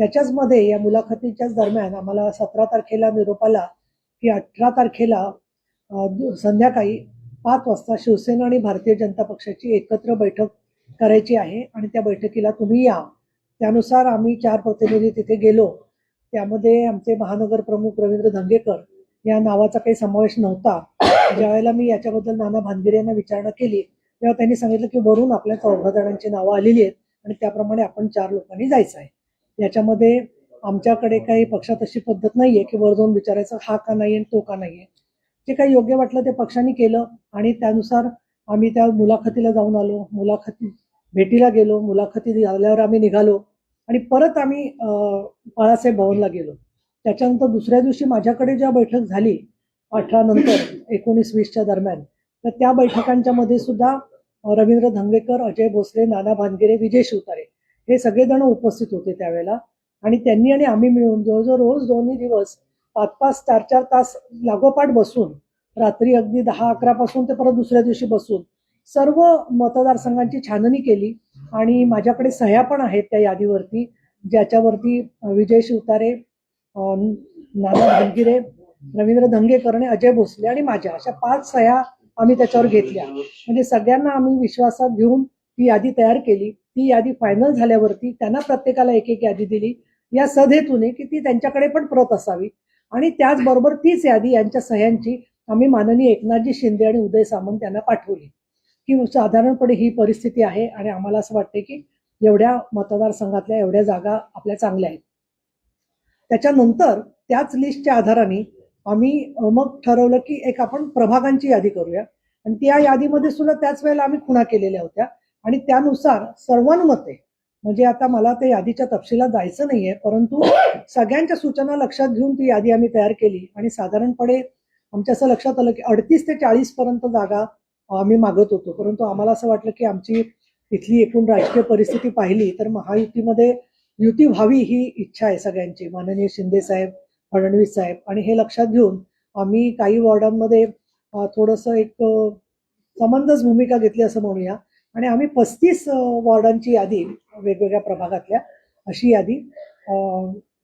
त्याच्याच मध्ये या मुलाखतीच्याच दरम्यान आम्हाला सतरा तारखेला निरोप आला की अठरा तारखेला संध्याकाळी पाच वाजता शिवसेना आणि भारतीय जनता पक्षाची एकत्र बैठक करायची आहे आणि त्या बैठकीला तुम्ही या. त्यानुसार आम्ही चार प्रतिनिधी तिथे गेलो. त्यामध्ये आमचे महानगर प्रमुख रवींद्र धंगेकर या नावाचा काही समावेश नव्हता. ज्यावेळेला मी याच्याबद्दल नाना भानगिरे यांना विचारणा केली तेव्हा त्यांनी सांगितलं की वरून आपल्या चौघा जणांची नावं आलेली आहेत आणि त्याप्रमाणे आपण चार लोकांनी जायचं आहे. याच्यामध्ये आमच्याकडे काही पक्षात अशी पद्धत नाहीये की वर जाऊन विचारायचं हा का नाहीये आणि तो का नाहीये. जे काही योग्य वाटलं ते पक्षाने केलं आणि त्यानुसार आम्ही त्या मुलाखतीला जाऊन आलो मुलाखती भेटीला गेलो मुलाखती झाल्यावर आम्ही निघालो आणि परत आम्ही अं, बाळासाहेब भवनला गेलो. त्याच्यानंतर दुसऱ्या दिवशी माझ्याकडे ज्या बैठक झाली अठरा नंतर एकोणीस वीसच्या दरम्यान तर त्या बैठकांच्या मध्ये सुद्धा रवींद्र धंगेकर अजय भोसले नाना भानगिरे विजय शिवतारे हे सगळेजण उपस्थित होते त्यावेळेला. आणि त्यांनी आणि आम्ही मिळून जवळजवळ रोज दोन्ही दिवस पाच पाच चार चार तास लागोपाठ बसून रात्री अगदी दहा अकरा पासून ते परत दुसऱ्या दिवशी बसून सर्व मतदारसंघांची छाननी केली. आणि माझ्याकडे सह्या पण आहेत त्या यादीवरती ज्याच्यावरती विजय शिवतारे नाना धनगिरे रवींद्र धंगेकर आणि अजय भोसले आणि माझ्या अशा पाच सह्या आम्ही त्याच्यावर घेतल्या. म्हणजे सगळ्यांना आम्ही विश्वासात घेऊन ती यादी तयार केली. ती यादी फायनल झाल्यावरती त्यांना प्रत्येकाला एक एक यादी दिली. या सधेतून की ती त्यांच्याकडे पण प्रत असावी. आणि त्याचबरोबर तीच यादी यांच्या सह्यांची आम्ही माननीय एकनाथजी शिंदे आणि उदय सामंत यांना पाठवली. की साधारणपणे ही परिस्थिती आहे आणि आम्हाला असं वाटते की एवढ्या मतदारसंघातल्या एवढ्या जागा आपल्या चांगल्या आहेत. त्याच्यानंतर त्याच लिस्टच्या आधाराने आम्ही मग ठरवलं की एक आपण प्रभागांची यादी करूया. आणि त्या यादीमध्ये सुद्धा त्याच वेळेला आम्ही खुणा केलेल्या होत्या. आणि त्यानुसार सर्वांमते म्हणजे आता मला त्या यादीच्या तपशिलात जायचं नाहीये परंतु सगळ्यांच्या सूचना लक्षात घेऊन ती यादी आम्ही तयार केली. आणि साधारणपणे आमच्या असं लक्षात आलं की अडतीस ते चाळीस पर्यंत जागा आम्ही मागत होतो. परंतु आम्हाला असं वाटलं की आमची इथली एकूण राजकीय परिस्थिती पाहिली तर महायुतीमध्ये युती व्हावी ही इच्छा आहे सगळ्यांची. माननीय शिंदे साहेब फडणवीस साहेब. आणि हे लक्षात घेऊन आम्ही काही वॉर्डांमध्ये अं, थोडंसं एक समंजस भूमिका घेतली असं म्हणूया. आणि आम्ही पस्तीस वॉर्डांची यादी वेगवेगळ्या प्रभागातल्या अशी यादी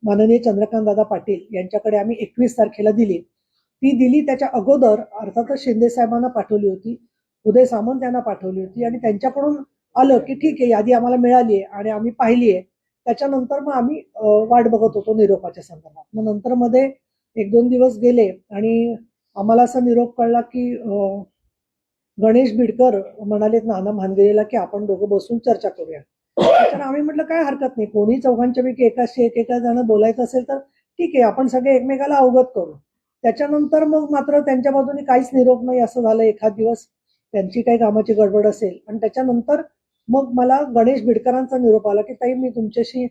माननीय चंद्रकांत दादा पाटील यांच्याकडे आम्ही एकवीस तारखेला दिली. ती दिली त्याच्या अगोदर अर्थातच शिंदे साहेबांना पाठवली होती उदय सामंत यांना पाठवली होती आणि त्यांच्याकडून आलं की ठीक आहे यादी आम्हाला मिळाली आहे आणि आम्ही पाहिली आहे त्याच्यानंतर मग आम्ही वाट बघत होतो निरोपाच्या संदर्भात. मग नंतर मध्ये एक दोन दिवस गेले आणि आम्हाला असा निरोप कळला की गणेश बिडकर म्हणालेत नाना भानगिरीला की आपण दोघं बसून चर्चा करूया. तर आम्ही म्हटलं काय हरकत नाही. कोणी चौघांच्या पैकी एकाशी एक एका जण बोलायचं असेल तर ठीक आहे आपण सगळे एकमेकाला अवगत करू. त्याच्यानंतर मग मात्र त्यांच्या बाजूने काहीच निरोप नाही असं झालं. एखाद दिवस त्यांची काही कामाची गडबड असेल आणि त्याच्यानंतर मग मला गणेश बिडकरांचा निरोप आला की ताई मी तुमच्याशी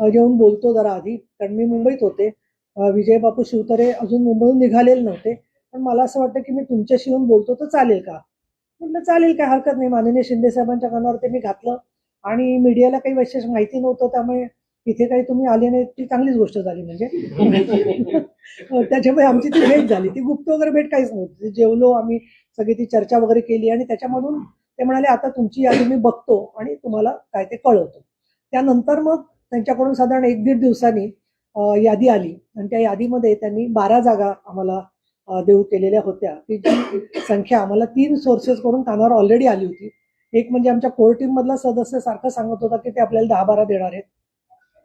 येऊन बोलतो जरा आधी. कारण मी मुंबईत होते. विजय बापू शिवतरे अजून मुंबईहून निघालेले नव्हते. पण मला असं वाटतं की मी तुमच्याशी येऊन बोलतो तर चालेल का? म्हटलं चालेल काय हरकत नाही. माननीय शिंदे साहेबांच्या कानावर ते मी घातलं आणि मीडियाला काही विशेष माहिती नव्हतं. त्यामुळे इथे काही तुम्ही आले नाही ती चांगलीच गोष्ट झाली म्हणजे. त्याच्यामुळे आमची ती भेट झाली. ती गुप्त वगैरे भेट काहीच नव्हती. जेवलो आम्ही सगळी ती चर्चा वगैरे केली आणि त्याच्यामधून ते म्हणाले आता तुमची यादी मी बघतो आणि तुम्हाला काय ते कळवतो. त्यानंतर मग त्यांच्याकडून साधारण एक दीड दिवसांनी यादी आली. आणि त्या यादीमध्ये त्यांनी बारा जागा आम्हाला देऊ केलेल्या होत्या. ती जी संख्या आम्हाला तीन सोर्सेस करून कानावर ऑलरेडी आली होती. एक म्हणजे आमच्या कोर टीम मधला सदस्य सारखं सांगत होता की ते आपल्याला दहा बारा देणार आहेत.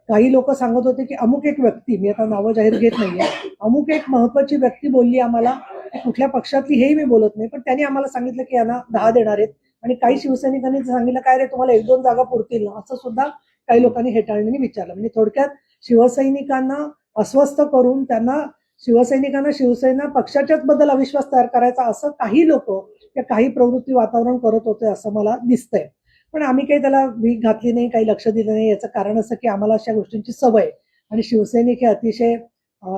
काही लोक सांगत होते की अमुक एक व्यक्ती मी आता नावं जाहीर घेत नाहीये अमुक एक महत्वाची व्यक्ती बोलली आम्हाला कुठल्या पक्षातली हेही मी बोलत नाही पण त्यांनी आम्हाला सांगितलं की यांना दहा देणार आहेत. आणि काही शिवसैनिकांनी सांगितलं काय रे तुम्हाला एक दोन जागा पुरतील ना? असं सुद्धा काही लोकांनी हेटाळणीने विचारलं. म्हणजे थोडक्यात शिवसैनिकांना अस्वस्थ करून त्यांना शिवसैनिकांना शिवसेना पक्षाच्याच बद्दल अविश्वास तयार करायचा असं काही लोक या काही प्रवृत्ती वातावरण करत होते असं मला दिसतंय. पण आम्ही काही त्याला वीक घातली नाही काही लक्ष दिलं नाही. याचं कारण असं की आम्हाला अशा गोष्टींची सवय आणि शिवसैनिक हे अतिशय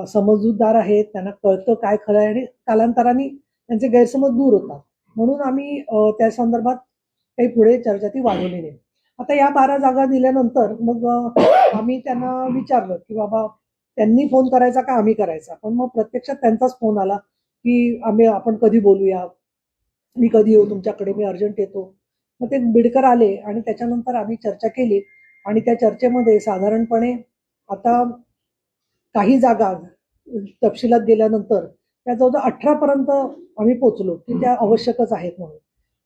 समजूतदार आहेत. त्यांना कळतं काय खरं आहे आणि कालांतराने त्यांचे गैरसमज दूर होतात. म्हणून आम्ही त्या संदर्भात काही पुढे चर्चा ती वाढवली नाही. आता या बारा जागा दिल्यानंतर मग आम्ही त्यांना विचारलं की बाबा त्यांनी फोन करायचा का आम्ही करायचा? पण मग प्रत्यक्षात त्यांचाच फोन आला की आम्ही आपण कधी बोलूया? मी कधी येऊ तुमच्याकडे? मी अर्जंट येतो. मग ते बिडकर आले आणि त्याच्यानंतर आम्ही चर्चा केली. आणि त्या चर्चेमध्ये साधारणपणे आता काही जागा तपशिलात गेल्यानंतर त्या जवळजवळ अठरा पर्यंत आम्ही पोचलो की त्या आवश्यकच आहेत म्हणून.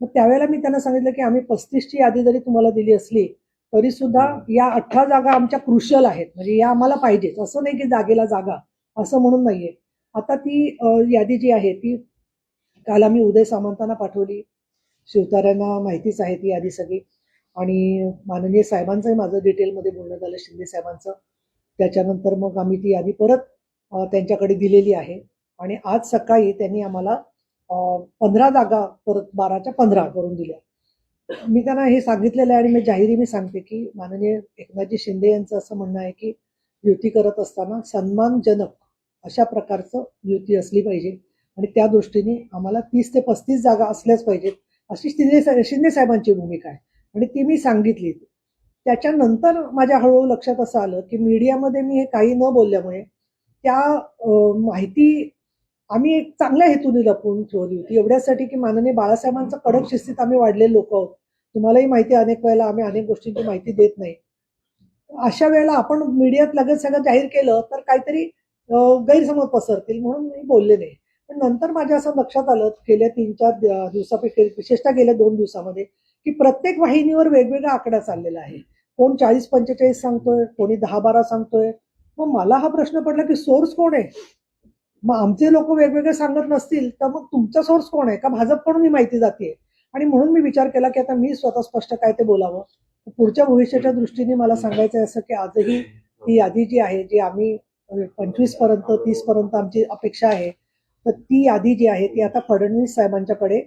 मग त्यावेळेला मी त्यांना सांगितलं की आम्ही पस्तीसची यादी जरी तुम्हाला दिली असली तरी सुद्धा या अठरा जागा आमच्या क्रुशल आहेत. म्हणजे या आम्हाला पाहिजेच असं नाही की जागेला जागा. असं म्हणून नाहीये. आता ती यादी जी आहे ती काल आम्ही उदय सामंतांना पाठवली. शिवतार्यांना माहितीच आहे ती यादी सगळी. आणि माननीय साहेबांचंही माझं डिटेलमध्ये बोलणं झालं शिंदे साहेबांचं. त्याच्यानंतर मग आम्ही ती यादी परत त्यांच्याकडे दिलेली आहे. आणि आज सकाळी त्यांनी आम्हाला पंधरा जागा परत बाराच्या पंधरा करून दिल्या. मी त्यांना हे सांगितलेलं आहे आणि मी जाहीरी मी सांगते की माननीय एकनाथजी शिंदे यांचं असं म्हणणं आहे की युती करत असताना सन्मानजनक अशा प्रकारचं युती असली पाहिजे. आणि त्या दृष्टीने आम्हाला तीस ते पस्तीस जागा असल्याच पाहिजेत. अशी शिंदे शिंदे साहेबांची भूमिका आहे. आणि ती मी सांगितली. त्याच्यानंतर माझ्या हळूहळू लक्षात असं आलं की मीडियामध्ये मी हे काही न बोलल्यामुळे त्या माहिती आम्ही एक चांगल्या हेतूने लपवून ठेवली होती. एवढ्यासाठी की माननीय बाळासाहेबांचं कडक शिस्तीत आम्ही वाढलेले लोक आहोत. तुम्हालाही माहिती अनेक वेळेला आम्ही अनेक गोष्टींची माहिती देत नाही. अशा वेळेला आपण मीडियात लगेच सगळं जाहीर केलं तर काहीतरी गैरसमज पसरतील म्हणून मी बोलले नाही. पण नंतर माझ्या असं लक्षात आलं गेल्या तीन चार दिवसापेक्षा दिवसापैकी विशेषतः गेल्या दोन दिवसामध्ये की प्रत्येक वाहिनीवर वेगवेगळा आकडा चाललेला आहे. कोण चाळीस पंचेचाळीस सांगतोय कोणी दहा बारा सांगतोय. मग मला हा प्रश्न पडला की सोर्स कोण आहे? मग आमचे लोक वेगवेगळे सांगत नसतील तर मग तुमचा सोर्स कोण आहे? का भाजपकडून ही माहिती जाते? आणि म्हणून मी विचार केला की आता मी स्वतः स्पष्ट काय ते बोलावं? पुढच्या भविष्याच्या दृष्टीने मला सांगायचं आहे असं की आजही ती यादी जी आहे जी आम्ही पंचवीसपर्यंत तीस पर्यंत आमची अपेक्षा आहे तर ती यादी जी आहे ती आता फडणवीस साहेबांच्याकडे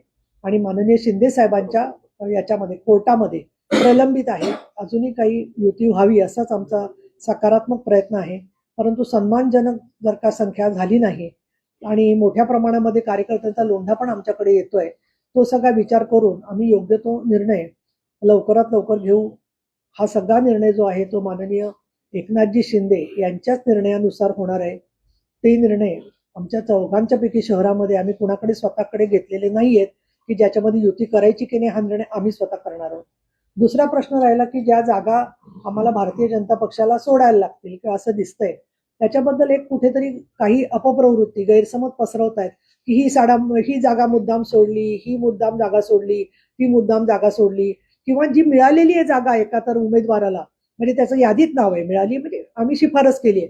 आणि माननीय शिंदे साहेबांच्या याच्यामध्ये कोर्टामध्ये प्रलंबित आहे. अजूनही काही युती व्हावी असाच आमचा सकारात्मक प्रयत्न आहे. परंतु सन्मानजनक जर का संख्या झाली नाही आणि मोठ्या प्रमाणामध्ये कार्यकर्त्यांचा लोंढा पण आमच्याकडे येतोय तो सगळा विचार करून आम्ही योग्य तो निर्णय लवकरात लवकर घेऊ. हा सगळा निर्णय जो आहे तो माननीय एकनाथजी शिंदे यांच्याच निर्णयानुसार होणार आहे. ते निर्णय आमच्या चौघांच्या पैकी शहरामध्ये आम्ही कुणाकडे स्वतःकडे घेतलेले नाही आहेत की ज्याच्यामध्ये युती करायची की नाही हा निर्णय आम्ही स्वतः करणार आहोत. दुसरा प्रश्न राहिला की ज्या जागा आम्हाला भारतीय जनता पक्षाला सोडायला लागतील किंवा असं दिसतंय त्याच्याबद्दल एक कुठेतरी काही अपप्रवृत्ती गैरसमज पसरवत आहेत की ही साडा ही जागा मुद्दाम सोडली ही मुद्दाम जागा सोडली ती मुद्दाम जागा सोडली. किंवा जी मिळालेली आहे जागा एका तर उमेदवाराला म्हणजे त्याचं यादीत नाव आहे मिळाली म्हणजे आम्ही शिफारस केली आहे.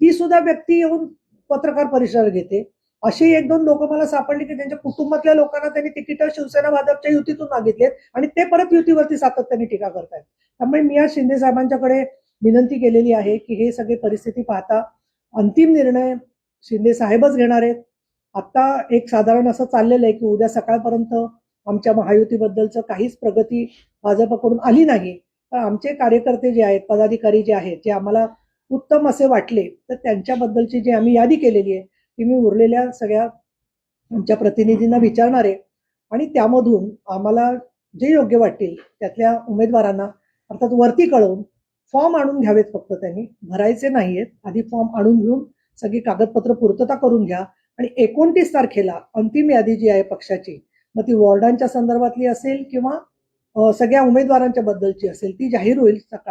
ती सुद्धा व्यक्ती येऊन पत्रकार परिषद घेते. अशी एक दोन लोक मला सापडले की त्यांच्या कुटुंबातल्या लोकांना त्यांनी तिकीट शिवसेना भाजपच्या युतीतून मागितलेत आणि ते परत युतीवरती सातत्याने टीका करतायत. त्यामुळे मी आज शिंदे साहेबांच्याकडे विनंती केलेली आहे की हे सगळे परिस्थिती पाहता अंतिम निर्णय शिंदे साहेबच घेणार आहेत. आता एक साधारण असं चाललेलं आहे की उद्या सकाळपर्यंत आमच्या महायुतीबद्दलचं काहीच प्रगती भाजपकडून आली नाही. तर आमचे कार्यकर्ते जे आहेत पदाधिकारी जे आहेत जे आम्हाला उत्तम असे वाटले तर त्यांच्याबद्दलची जी आम्ही यादी केलेली आहे ती मी उरलेल्या सगळ्या आमच्या प्रतिनिधींना विचारणार आहे. आणि त्यामधून आम्हाला जे योग्य वाटतील त्यातल्या उमेदवारांना अर्थात वरती कळवून फॉर्म आणून घ्यावेत फक्त त्यांनी. भरायचे नाहीयेत. आधी फॉर्म आणून घेऊन सगळी कागदपत्र पूर्तता करून घ्या. आणि एकोणतीस तारखेला अंतिम यादी जी आहे पक्षाची मग ती वॉर्डांच्या संदर्भातली असेल किंवा सगळ्या उमेदवारांच्या बद्दलची असेल ती जाहीर होईल सकाळी.